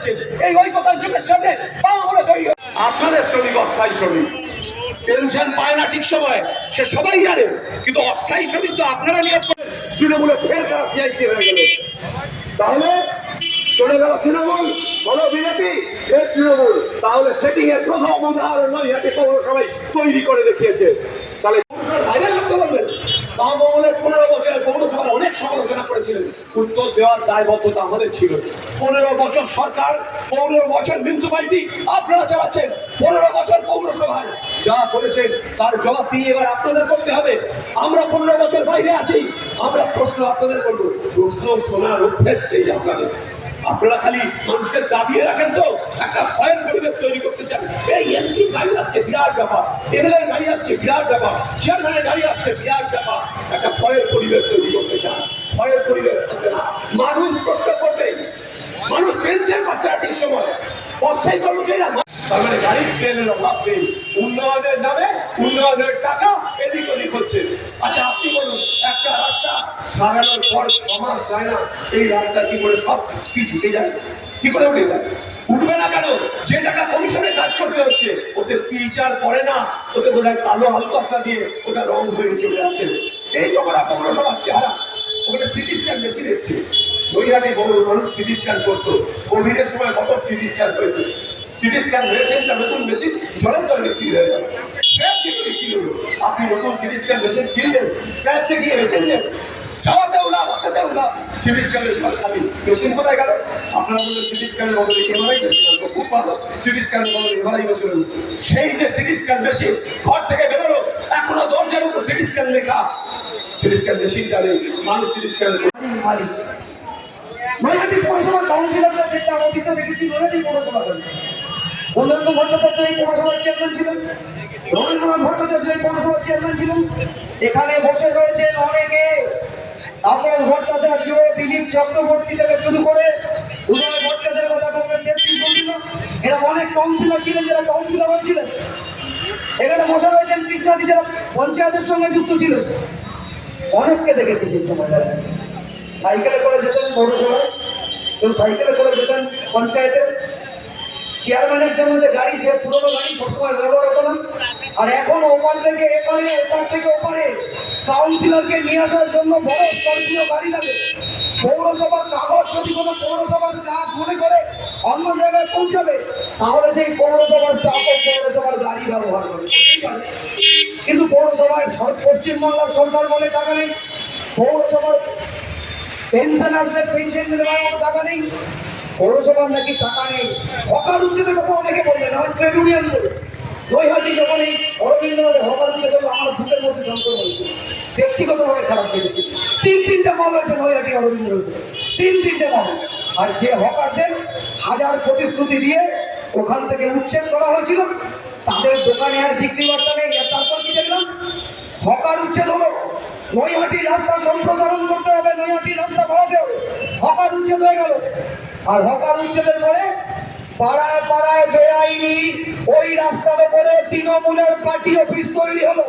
চালাচ্ছেন এই ঐকতার যুগের সামনে বলে তৈরি আপনাদের শ্রমিক অস্থায়ী শ্রমিক। পেনশন পায় না ঠিক সময়, সে সবাই জানে, কিন্তু অস্থায়ী শ্রমিক তো আপনারা নিয়োগ করেন। তৃণমূলে ফের তারা সিআইসি হয়ে গেল। তাহলে চলে গেল তৃণমূল হলো বিজেপি এর তৃণমূল। তাহলে সেটিং এর প্রথম উদাহরণ নয় এটি পৌরসভায় তৈরি করে দেখিয়েছে। তাহলে বাইরে থাকতে পারবেন বামমহলের পনেরো বছরে পৌরসভার অনেক সমালোচনা করেছিলেন। উত্তর দেওয়ার দায়বদ্ধতা আমাদের ছিল। পনেরো বছর সরকার, পনেরো বছর মিউনিসিপালিটি আপনারা চালাচ্ছেন। পনেরো বছর পৌরসভায় যা করেছেন, তার জবাব দিয়ে এবার আপনাদের করতে হবে। আমরা পনেরো বছর বাইরে আছি। আমরা প্রশ্ন আপনাদের করব। প্রশ্ন শোনার অভ্যেস সেই আপনাদের। আপনারা খালি মানুষকে দাবিয়ে রাখেন তো। একটা ভয়ের পরিবেশ তৈরি করতে চান। এই এমপি গাড়ি আসছে বিরাট ব্যাপার। এমএলএ গাড়ি আসছে বিরাট ব্যাপার। চেয়ারম্যানের গাড়ি আসছে বিরাট ব্যাপার। একটা ভয়ের পরিবেশ তৈরি ভয়ের পরিবেশ থাকবে না। মানুষ প্রশ্ন করবে। মানুষ পেনশন পাচ্ছে ঠিক সময়। অস্থায়ী কর্মচারীরা তার মানে গাড়ি, ট্রেনের অভাব নেই। উন্নয়নের নামে উন্নয়নের টাকা এদিক ওদিক হচ্ছে। আচ্ছা আপনি বলুন, একটা রাস্তা সারানোর পর সমাজ যায় না সেই রাস্তা কি করে সব কি ঢুকে যায় কি করে উঠে যায়? উঠবে না কেন? যে টাকা কমিশনে কাজ করতে হচ্ছে, ওতে ফিল্টার করে না। ওতে বোধ কালো হালকা দিয়ে ওটা রং হয়ে চলে আসছে এই তো করা পৌরসভা চেহারা। ওখানে সিটি স্ক্যান মেশিন এসছে নৈহাটি বহু মানুষ সিটি স্ক্যান করতো কোভিডের সময় কত সিটি স্ক্যান হয়েছে সিটি স্ক্যান মেশিনটা নতুন মেশিন জলের তলে বিক্রি হয়ে গেল স্ক্র্যাপ থেকে বিক্রি হলো আপনি নতুন সিটি স্ক্যান মেশিন কিনলেন স্ক্র্যাপ থেকে বেছে নিলেন যাওয়াতেও না বসাতেও না সিটি স্ক্যানের জল মেশিন কোথায় গেল আপনারা বললেন সিটি স্ক্যানের বদলে এমআরআই মেশিন খুব ভালো সিটি স্ক্যানের বদলে এমআরআই আনব। সেই যে সিটি স্ক্যান মেশিন ঘর থেকে বেরোলো এখনও দরজার উপর সিটি স্ক্যান লেখা স্ক্যান মেশিনটা নেই মানুষ স্ক্যান নৈহাটি পৌরসভার কাউন্সিলরদের এখানে বসে রয়েছেন অনেকে। তাপস ভট্টাচার্য, দিলীপ চক্রবর্তী থেকে শুরু করে উদয় ভট্টাচার্যের কথা বলবেন এরা অনেক কাউন্সিলর ছিলেন, যারা কাউন্সিলর হয়েছিলেন। এখানে বসে রয়েছেন কৃষ্ণাদি, যারা পঞ্চায়েতের সঙ্গে যুক্ত ছিলেন। অনেককে দেখেছি সেই সময়। সাইকেলে করে যেতেন পৌরসভায় কেউ সাইকেলে করে যেতেন পঞ্চায়েতে। চেয়ারম্যানের জন্য যে গাড়ি, সে পুরোনো গাড়ি সবসময় ব্যবহার হতো না। আর এখন ওপার থেকে এপারে ওপার থেকে ওপারে কাউন্সিলরকে নিয়ে আসার জন্য বড় স্করপিও গাড়ি লাগে। পৌরসভার কাগজ যদি কোনো পৌরসভার স্টাফ মনে করে অন্য জায়গায় পৌঁছাবে, তাহলে সেই পৌরসভার স্টাফ পৌরসভার গাড়ি ব্যবহার করে কিন্তু পৌরসভায় পশ্চিমবাংলার সরকার বলে টাকা নেই, পৌরসভার পেনশনারদের পেনশন দেওয়ার মতো টাকা নেই, পৌরসভার নাকি টাকা নেই। হকার উচ্ছেদের কথা অনেকে বললেন আমার ট্রেড ইউনিয়ন বলে। নৈহাটি যখন এই অরবিন্দ্রনাথে হকার উচ্ছেদ হলো, আমার বুকের মধ্যে যন্ত্র হয়েছে ব্যক্তিগতভাবে খারাপ লেগেছে। তিন তিনটে মাল হয়েছে নৈহাটি অরবিন্দ্রনাথে তিন তিনটে মাল। আর যে হকারদের হাজার প্রতিশ্রুতি দিয়ে ওখান থেকে উচ্ছেদ করা হয়েছিল। তাদের দোকানে আর বিক্রি বার্তা নেই। তারপর কি দেখলাম? হকার উচ্ছেদ হলো। নৈহাটি রাস্তা সম্প্রসারণ করতে হবে। নৈহাটি রাস্তা বাড়াতে হবে হকার উচ্ছেদ হয়ে গেল। আর হকার উচ্ছেদের পরে পাড়ায় পাড়ায় বেআইনি ওই রাস্তার উপরে তৃণমূলের পার্টি অফিস তৈরি হলো।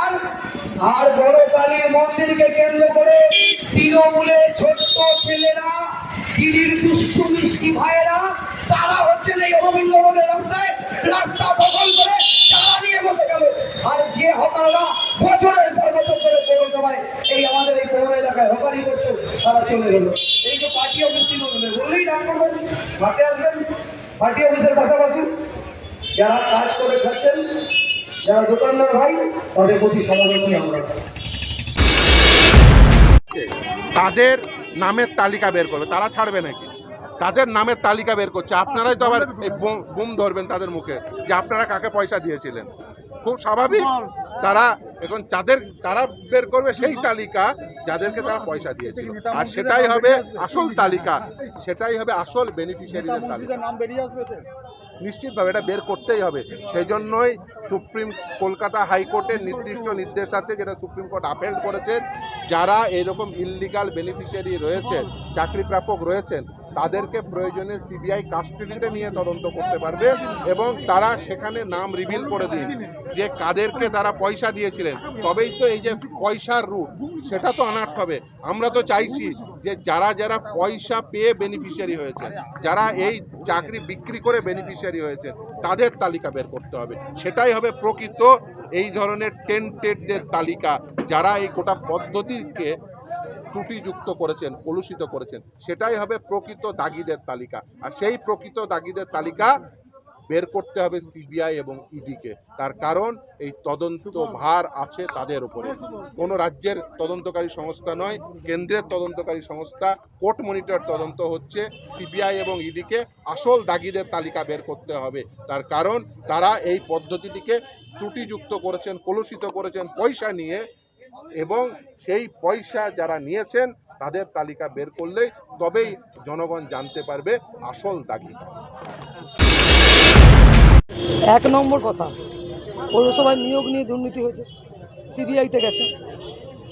আর আর বড় কালীর মন্দিরকে কেন্দ্র করে তৃণমূলের ছোট্ট ছেলেরা ভাইয়েরা, তারা হচ্ছেন এই অরবিন্দ রোডের রাস্তায়, রাস্তা দখল করে বসে গেল। আর যে হকাররা বছরের পর বছর ধরে পৌরসভায়, এই আমাদের এই পৌর এলাকায় হকারি করতো, তারা চলে গেল। এই যে পার্টি অফিস বললেই ডাক করবেন আসবেন, পার্টি অফিসের পাশাপাশি যারা কাজ করে খাচ্ছেন, যারা দোকানদার ভাই, তাদের প্রতি সমাধানই আমরা তাদের নামের তালিকা বের করবে, তারা ছাড়বে নাকি? তাদের নামের তালিকা বের করছে। আপনারাই তো আবার এই বুম- বুম ধরবেন তাদের মুখে যে আপনারা কাকে পয়সা দিয়েছিলেন। খুব স্বাভাবিক। তারা এখন যাদের তারা বের করবে সেই তালিকা যাদেরকে তারা পয়সা দিয়েছিল। আর সেটাই হবে আসল তালিকা। সেটাই হবে আসল বেনিফিশিয়ারিদের তালিকা। নিশ্চিতভাবে এটা বের করতেই হবে। সেই জন্যই সুপ্রিম কলকাতা হাইকোর্টের নির্দিষ্ট নির্দেশ আছে যেটা সুপ্রিম কোর্ট আপেল করেছে যারা এরকম ইললিগাল বেনিফিশিয়ারি রয়েছেন চাকরি প্রাপক রয়েছেন তাদেরকে প্রয়োজনে সিবিআই কাস্টডিতে নিয়ে তদন্ত করতে পারবে এবং তারা সেখানে নাম রিভিল করে দিন যে কাদেরকে তারা পয়সা দিয়েছিলেন। তবেই তো এই যে পয়সার রুট সেটা তো আনাট হবে। আমরা তো চাইছি যে যারা যারা পয়সা পেয়ে বেনিফিশিয়ারি হয়েছে, যারা এই চাকরি বিক্রি করে বেনিফিশিয়ারি হয়েছে, তাদের তালিকা বের করতে হবে। সেটাই হবে প্রকৃত এই ধরনের টেন্টেডদের তালিকা। যারা এই গোটা পদ্ধতিকে ত্রুটিযুক্ত করেছেন, কলুষিত করেছেন, সেটাই হবে প্রকৃত দাগিদের তালিকা। আর সেই প্রকৃত দাগিদের তালিকা বের করতে হবে সিবিআই এবং ইডিকে। তার কারণ, এই তদন্ত ভার আছে তাদের উপরে। কোনো রাজ্যের তদন্তকারী সংস্থা নয়, কেন্দ্রের তদন্তকারী সংস্থা, কোর্ট মনিটর তদন্ত হচ্ছে সিবিআই এবং ইডিকে আসল দাগিদের তালিকা বের করতে হবে। তার কারণ, তারা এই পদ্ধতিটিকে ত্রুটিযুক্ত করেছেন, কলুষিত করেছেন, পয়সা নিয়ে এবং সেই পয়সা যারা নিয়েছেন, তাদের তালিকা বের করলেই তবেই জনগণ জানতে পারবে আসল দাগি এক নম্বর কথা, পৌরসভায় নিয়োগ নিয়ে দুর্নীতি হয়েছে, সিবিআইতে গেছে।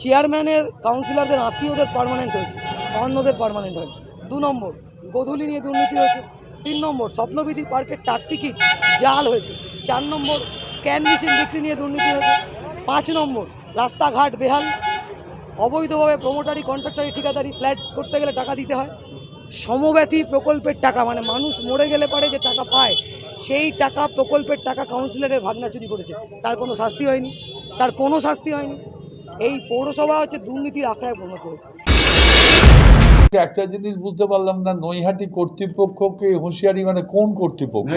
চেয়ারম্যানের, কাউন্সিলরদের, আত্মীয়দের পার্মানেন্ট হয়েছে, অন্যদের পার্মানেন্ট হয়নি। দু নম্বর, গোধূলি নিয়ে দুর্নীতি হয়েছে। তিন নম্বর, স্বপ্নবিধি পার্কের টাক টিকিট জাল হয়েছে। চার নম্বর, স্ক্যান মেশিন বিক্রি নিয়ে দুর্নীতি হয়েছে। পাঁচ নম্বর রাস্তাঘাট বেহাল। অবৈধভাবে প্রমোটারি কন্ট্রাক্টারি ঠিকাদারি ফ্ল্যাট করতে গেলে টাকা দিতে হয়। সমব্যথী প্রকল্পের টাকা মানে মানুষ মরে গেলে পারে যে টাকা পায় সেই টাকা প্রকল্পের টাকা কাউন্সিলরের ভাগনা চুরি করেছে। তার কোনো শাস্তি হয়নি তার কোনো শাস্তি হয়নি। এই পৌরসভা হচ্ছে দুর্নীতির আখড়ায় পরিণত হয়েছে। একটা জিনিস বুঝতে পারলাম না নৈহাটি কর্তৃপক্ষকে হুঁশিয়ারি মানে কোন কর্তৃপক্ষ?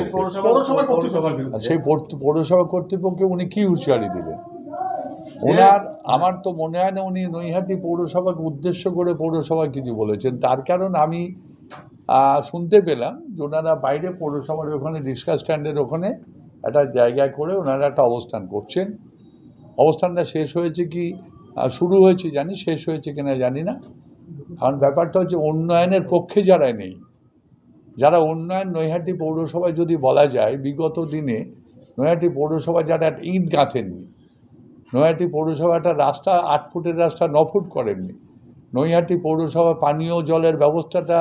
সেই পৌরসভা কর্তৃপক্ষকে উনি কি হুঁশিয়ারি দিলেন? ওনার, আমার তো মনে হয় না উনি নৈহাটি পৌরসভাকে উদ্দেশ্য করে পৌরসভা কিছু বলেছেন। তার কারণ আমি শুনতে পেলাম যে ওনারা বাইরে পৌরসভার ওখানে রিক্সা স্ট্যান্ডের ওখানে একটা জায়গায় করে ওনারা একটা অবস্থান করছেন। অবস্থানটা শেষ হয়েছে কি শুরু হয়েছে জানি, শেষ হয়েছে কিনা জানি না। কারণ ব্যাপারটা হচ্ছে উন্নয়নের পক্ষে যারা নেই, যারা উন্নয়ন নৈহাটি পৌরসভায় যদি বলা যায়, বিগত দিনে নৈহাটি পৌরসভা যারা ইট গাঁথেননি নৈহাটি পৌরসভা একটা রাস্তা, আট ফুটের রাস্তা, ন ফুট করেননি। নৈহাটি পৌরসভা পানীয় জলের ব্যবস্থাটা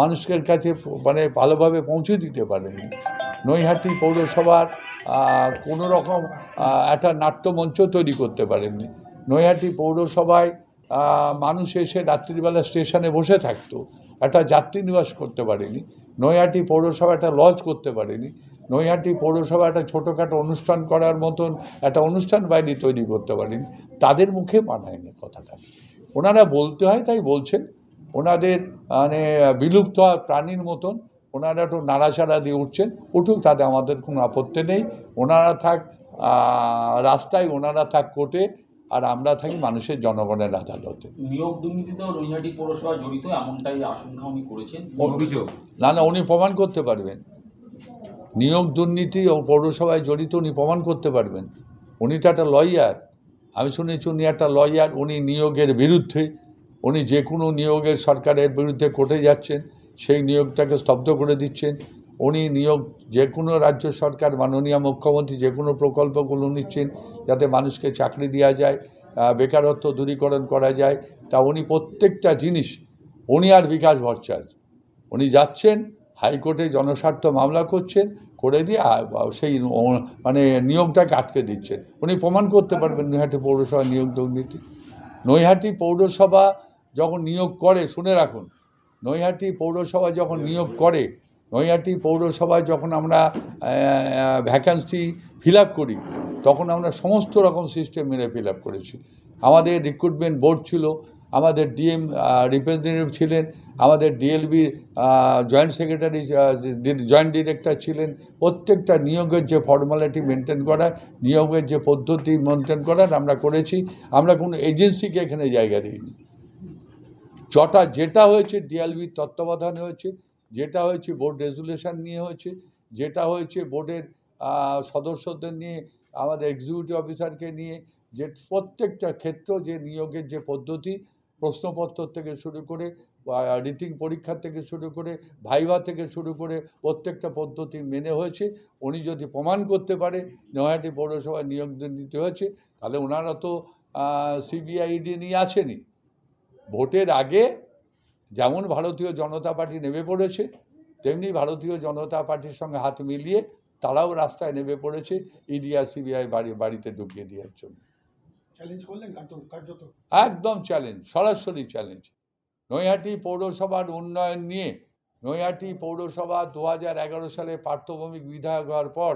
মানুষের কাছে মানে ভালোভাবে পৌঁছে দিতে পারেনি নৈহাটি পৌরসভার কোনো রকম একটা নাট্যমঞ্চ তৈরি করতে পারেননি। নৈহাটি পৌরসভায় মানুষ এসে রাত্রিবেলা স্টেশনে বসে থাকতো। একটা যাত্রী নিবাস করতে পারেনি। নৈহাটি পৌরসভা একটা লজ করতে পারেনি। নৈহাটি পৌরসভা একটা ছোটোখাটো অনুষ্ঠান করার মতন একটা অনুষ্ঠান বাহিনী তৈরি করতে পারেন। তাদের মুখে মানায় না কথাটা। ওনারা বলতে হয় তাই বলছেন। ওনাদের মানে বিলুপ্ত হওয়া প্রাণীর মতন ওনারা একটু নাড়াচাড়া দিয়ে উঠছেন। উঠুক তাতে আমাদের কোনো আপত্তি নেই। ওনারা থাক রাস্তায় ওনারা থাক কোর্টে আর আমরা থাকি মানুষের জনগণের আদালতে। নিয়োগ দুর্নীতিতেও নৈহাটি পৌরসভা জড়িত এমনটাই আশঙ্কা উনি করেছেন। অভিযোগ? না না উনি প্রমাণ করতে পারবেন। নিয়োগ দুর্নীতি ও পৌরসভায় জড়িত উনি প্রমাণ করতে পারবেন। উনি তো একটা লয়ার আমি শুনেছি উনি একটা লয়ার উনি নিয়োগের বিরুদ্ধে, উনি যে কোনো নিয়োগের সরকারের বিরুদ্ধে কোর্টে যাচ্ছেন, সেই নিয়োগটাকে স্তব্ধ করে দিচ্ছেন। উনি নিয়োগ যে কোনো রাজ্য সরকার, মাননীয় মুখ্যমন্ত্রী যে কোনো প্রকল্পগুলো নিচ্ছেন যাতে মানুষকে চাকরি দেওয়া যায় বেকারত্ব দূরীকরণ করা যায়। তা উনি প্রত্যেকটা জিনিস, উনি আর বিকাশ ভট্টাচার্য। উনি যাচ্ছেন হাইকোর্টে জনস্বার্থ মামলা করছেন, করে দিয়ে সেই মানে নিয়োগটাকে আটকে দিচ্ছেন। উনি প্রমাণ করতে পারবেন নৈহাটি পৌরসভা নিয়োগ দুর্নীতি। নৈহাটি পৌরসভা যখন নিয়োগ করে, শুনে রাখুন, নৈহাটি পৌরসভা যখন নিয়োগ করে, নৈহাটি পৌরসভায় যখন আমরা ভ্যাকান্সি ফিল করি, তখন আমরা সমস্ত রকম সিস্টেম মেরে ফিল করেছি। আমাদের রিক্রুটমেন্ট বোর্ড ছিল, আমাদের ডিএম রিপ্রেজেন্টেটিভ ছিলেন আমাদের DLB joint secretary joint director ছিলেন, প্রত্যেকটা নিয়োগের যে ফর্মালিটি মেনটেন করা নিয়োগের যে পদ্ধতি মেনটেন করার আমরা করেছি। আমরা কোনো এজেন্সিকে এখানে জায়গা দিইনি। যটা যেটা হয়েছে ডিএলবির তত্ত্বাবধানে হয়েছে, যেটা হয়েছে বোর্ড রেজুলেশন নিয়ে হয়েছে, যেটা হয়েছে বোর্ডের সদস্যদের নিয়ে, আমাদের এক্সিকিউটিভ অফিসারকে নিয়ে, যে প্রত্যেকটা ক্ষেত্র যে নিয়োগের যে পদ্ধতি, প্রশ্নপত্র থেকে শুরু করে রিটিং পরীক্ষা থেকে শুরু করে ভাইভা থেকে শুরু করে প্রত্যেকটা পদ্ধতি মেনে হয়েছে। উনি যদি প্রমাণ করতে পারে নয়াটি পৌরসভায় নিয়োগ দুর্নীতি হয়েছে তাহলে ওনারা তো সিবিআইডি নিয়ে আসেনি। ভোটের আগে যেমন ভারতীয় জনতা পার্টি নেমে পড়েছে তেমনি ভারতীয় জনতা পার্টির সঙ্গে হাত মিলিয়ে তারাও রাস্তায় নেমে পড়েছে ইডি আর সিবিআই বাড়ি বাড়িতে ঢুকিয়ে দেওয়ার জন্য। চ্যালেঞ্জ করলেন একদম চ্যালেঞ্জ সরাসরি চ্যালেঞ্জ নৈহাটি পৌরসভার উন্নয়ন নিয়ে, নৈহাটি পৌরসভা দু হাজার এগারো সালে পার্থভৌমিক বিধায়ক হওয়ার পর,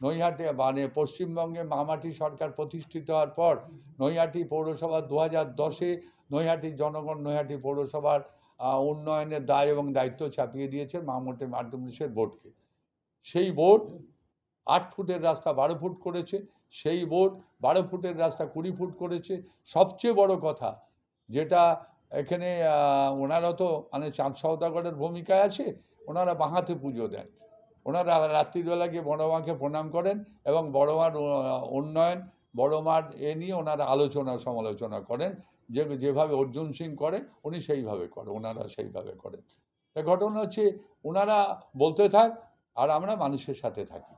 নৈহাটি মানে পশ্চিমবঙ্গে মামাটি সরকার প্রতিষ্ঠিত হওয়ার পর, নৈহাটি পৌরসভা দু হাজার দশে নৈহাটির জনগণ, নৈহাটি পৌরসভার উন্নয়নের দায় এবং দায়িত্ব চাপিয়ে দিয়েছে মামটি মাধ্যমিকের বোর্ডকে। সেই বোর্ড আট ফুটের রাস্তা বারো ফুট করেছে, সেই বোর্ড বারো ফুটের রাস্তা কুড়ি ফুট করেছে। সবচেয়ে বড় কথা যেটা এখানে ওনারা তো মানে চাঁদ সওদাগরের ভূমিকায় আছে, ওনারা বাঁহাতে পুজো দেন। ওনারা রাত্রিবেলা গিয়ে বড় মাকে প্রণাম করেন এবং বড় মার উন্নয়ন, বড় মার এ নিয়ে ওনারা আলোচনা সমালোচনা করেন। যে, যেভাবে অর্জুন সিং করে, উনি সেইভাবে করে, ওনারা সেইভাবে করেন। তা ঘটনা হচ্ছে ওনারা বলতে থাক আর আমরা মানুষের সাথে থাকি।